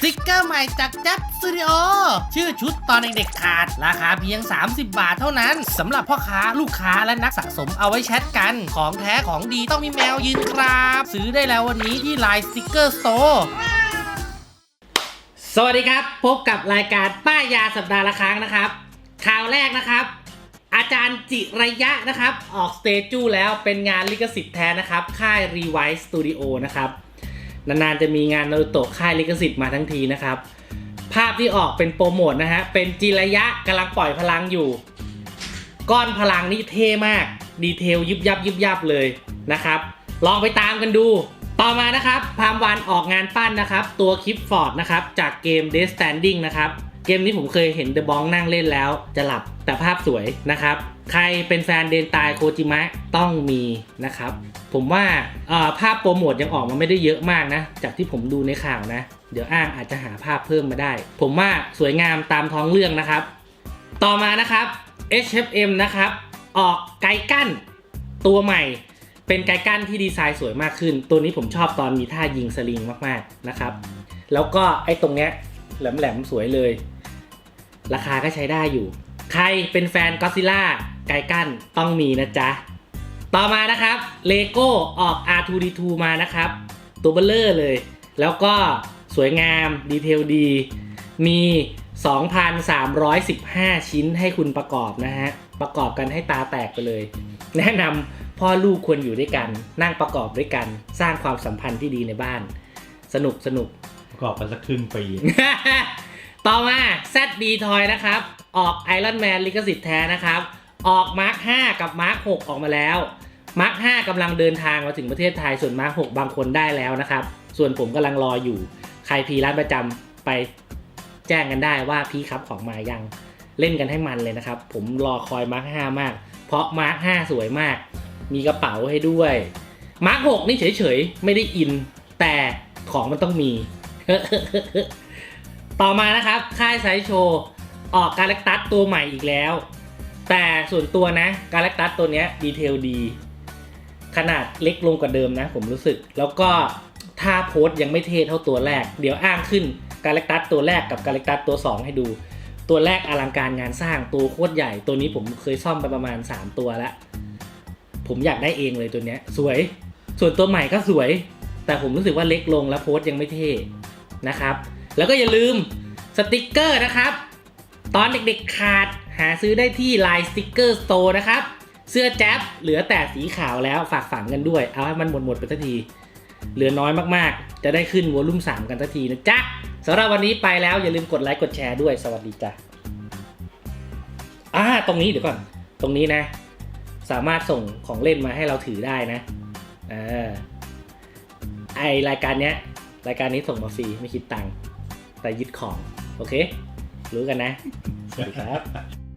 สติกเกอร์ใหม่จากจับสตูดิโอชื่อชุดตอนเด็กๆขาด ราคาเพียง 30 บาทเท่านั้นสำหรับพ่อค้าลูกค้าและนักสะสมเอาไว้แชทกัน ของแท้ของดีต้องมีแมวยืนครับ ซื้อได้แล้ววันนี้ที่ไลน์สติกเกอร์สโตร์สวัสดีครับ พบกับรายการป้ายยาสัปดาห์ละครั้งนะครับ ข่าวแรกนะครับ อาจารย์จิระยะนะครับ ออกสเตจูแล้วเป็นงานลิขสิทธิ์แท้นะครับ ค่าย Rewind Studio นะครับ นานๆจะมีงานนารูโตะค่ายลิขสิทธิ์มาทั้งทีนะครับ ภาพที่ออกเป็นโปรโมทนะฮะ เป็นจิระยะกำลังปล่อยพลังอยู่ ก้อนพลังนี่เท่มาก ดีเทลยิบยับยิบยับเลยนะครับ ลองไปตามกันดู ต่อมานะครับ พามวันออกงานปั้นนะครับ ตัวคลิปฟอร์ดนะครับ จากเกม Death Standing นะครับ เกมนี้ผมเคยเห็นเดอะบองนั่งเล่นแล้ว จะหลับแต่ภาพสวยนะครับ ใครเป็นแฟนเดนตายโคจิมะต้องมีนะครับ ผมว่าภาพโปรโมทยังออกมาไม่ได้เยอะมากนะ จากที่ผมดูในข่าวนะ เดี๋ยวอ้างอาจจะหาภาพเพิ่มมาได้ ผมว่าสวยงามตามท้องเรื่องนะครับ ต่อมานะครับ HFM นะครับ ออกไกกั้นตัวใหม่เป็นไกกั้นที่ดีไซน์สวยมากขึ้น ตัวนี้ผมชอบตอนมีท่ายิงสลิงมากๆนะครับ แล้วก็ไอ้ตรงเนี้ยแหลมๆสวยเลย ราคาก็ใช้ได้อยู่ ใครเป็นแฟนก็ซิล่าไกกั้นต้องมีนะจ๊ะ ต่อมานะครับเลโก้ออก R2D2 มานะครับ ตัวเบลเลอร์เลย แล้วก็สวยงามดีเทลดี มี 2,315 ชิ้นให้คุณประกอบนะฮะ ประกอบกันให้ตาแตกไปเลย แนะนำพ่อลูกควรอยู่ด้วยกัน นั่งประกอบด้วยกัน สร้างความสัมพันธ์ที่ดีในบ้าน สนุกสนุกประกอบกันสักครึ่งปี ต่อมา ZD Toy นะครับ ออก Iron Man ลิขสิทธิ์แท้นะครับ ออก Mark 5 กับ Mark 6 ออกมาแล้ว Mark 5กำลังเดินทางมาถึงประเทศไทย ส่วน Mark 6 บางคนได้แล้วนะครับ ส่วนผมกำลังรออยู่ ใครพีร้านประจำไปแจ้งกันได้ว่าพี่ครับของมายัง เล่นกันให้มันเลยนะครับ ผมรอคอย Mark 5 มาก เพราะ Mark 5 สวยมาก มีกระเป๋าให้ด้วย Mark 6 นี่เฉยๆ ไม่ได้อิน แต่ของมันต้องมี ต่อมานะครับค่ายไซโชว์ออกการเล็กตัสตัวใหม่อีกแล้ว แต่ส่วนตัวนะการเล็กตัสตัวนี้ดีเทลดี ขนาดเล็กลงกว่าเดิมนะผมรู้สึก แล้วก็ท่าโพสยังไม่เท่เท่าตัวแรก เดี๋ยวอ้างขึ้นการเล็กตัสตัวแรกกับการเล็กตัสตัว 2 ให้ดู ตัวแรกอลังการงานสร้างตัวโคตรใหญ่ตัวนี้ผมเคยซ่อมไปประมาณ 3 ตัวแล้ว ผมอยากได้เองเลยตัวนี้สวย ส่วนตัวใหม่ก็สวย แต่ผมรู้สึกว่าเล็กลงแล้วโพสยังไม่เท่นะครับ แล้วก็อย่าลืมสติกเกอร์นะครับ ตอนเด็กๆขาดหาซื้อได้ที่ Line Sticker Store นะครับ เสื้อแจ๊บเหลือแต่สีขาวแล้วฝากฝังกันด้วย เอาให้มันหมดหมดไปสักที เหลือน้อยมากๆ จะได้ขึ้นวอลุ่ม 3 กันสักทีนะจ๊ะสำหรับวันนี้ไปแล้วอย่าลืมกดไลค์กดแชร์ด้วยสวัสดีจ้ะอ่าตรงนี้เดี๋ยวก่อน ตรงนี้นะ สามารถส่งของเล่นมาให้เราถือได้นะเออไอรายการเนี้ย รายการนี้ส่งมาฟรีไม่คิดตังค์ แต่ยึดของ โอเค รู้กันนะ สวัสดีครับ